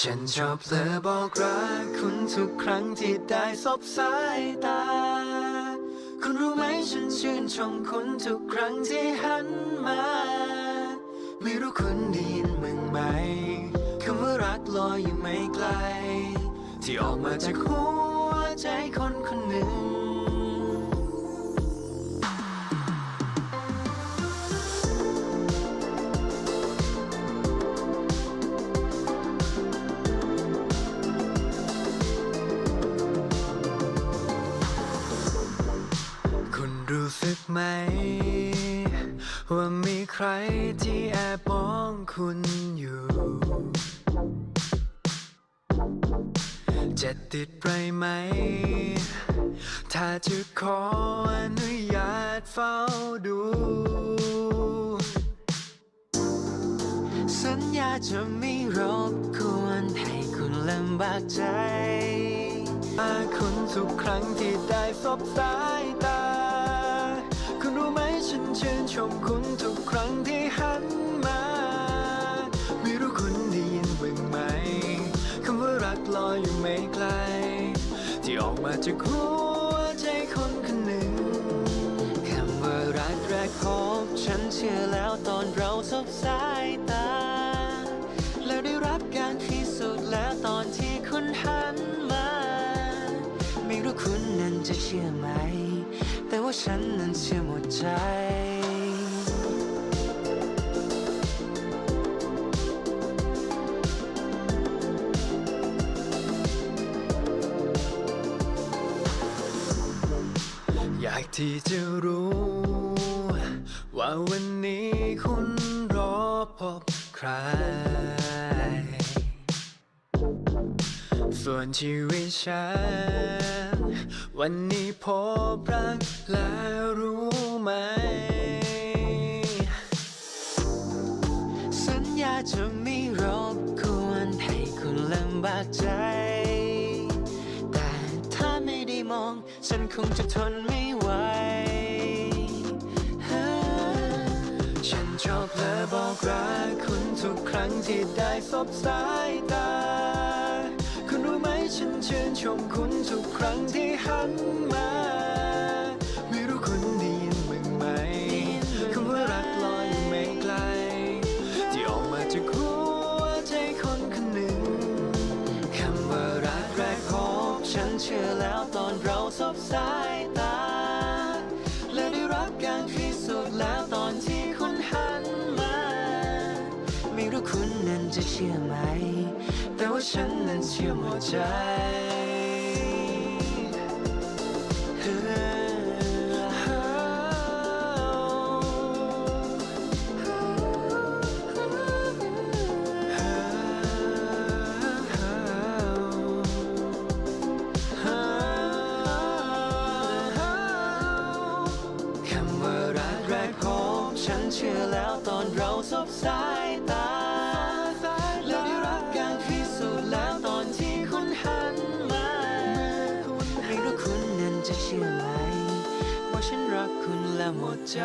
ฉันชอบเพลอบอกรักคุณทุกครั้งที่ได้สบสายตา คุณรู้ไหมฉันชื่นชมคุณทุกครั้งที่หันมา ไม่รู้คุณได้ยินมึงไหมคำว่ารักลอยอยู่ไม่ไกล ที่ออกมาจากหัวใจคนคนหนึ่ง ไหม ว่ามีใครที่แอบมองคุณอยู่ จะติดไปไหม ถ้าจะขออนุญาตเฝ้าดู สัญญาจะไม่รบกวนให้คุณลำบากใจมาคุณทุกครั้งที่ได้สบสายตา ชื่นชมคุณทุกครั้งที่หันมา ไม่รู้คุณได้ยินบ้างไหม คำว่ารักลอยอยู่ไม่ไกล ที่ออกมาจากหัวใจคนคนหนึ่ง คำว่ารักแรกพบฉันเชื่อแล้วตอนเราสบสายตา แล้วได้รับการพิสูจน์แล้วตอนที่คุณหันมา ไม่รู้คุณนั้นจะเชื่อไหม แต่ว่าฉันนั้นเชื่อหมดใจ ที่จะรู้ ว่าวันนี้คุณรอพบใคร ส่วนชีวิตฉัน วันนี้พบรักแล้วรู้ไหม สัญญาจะไม่รบกวนให้คุณลำบากใจ ฉันคงจะทนไม่ไหวฉันชอบเพลอบอกรักคุณทุกครั้งที่ได้สบสายตา คุณรู้ไหมฉันชื่นชมคุณทุกครั้งที่หัน เชื่อแล้วตอนเราสบสายตา และได้รับการพิสูจน์แล้วตอนที่คุณหันมา ไม่รู้คุณนั้นจะเชื่อไหม แต่ว่าฉันนั้นเชื่อหมดใจ เชื่อแล้วตอนเราสบสายตาแล้วได้รับการพิสูจน์แล้วตอนที่คุณหันมาไม่รู้คุณนั้นจะเชื่อไหมว่าฉันรักคุณและหมดใจ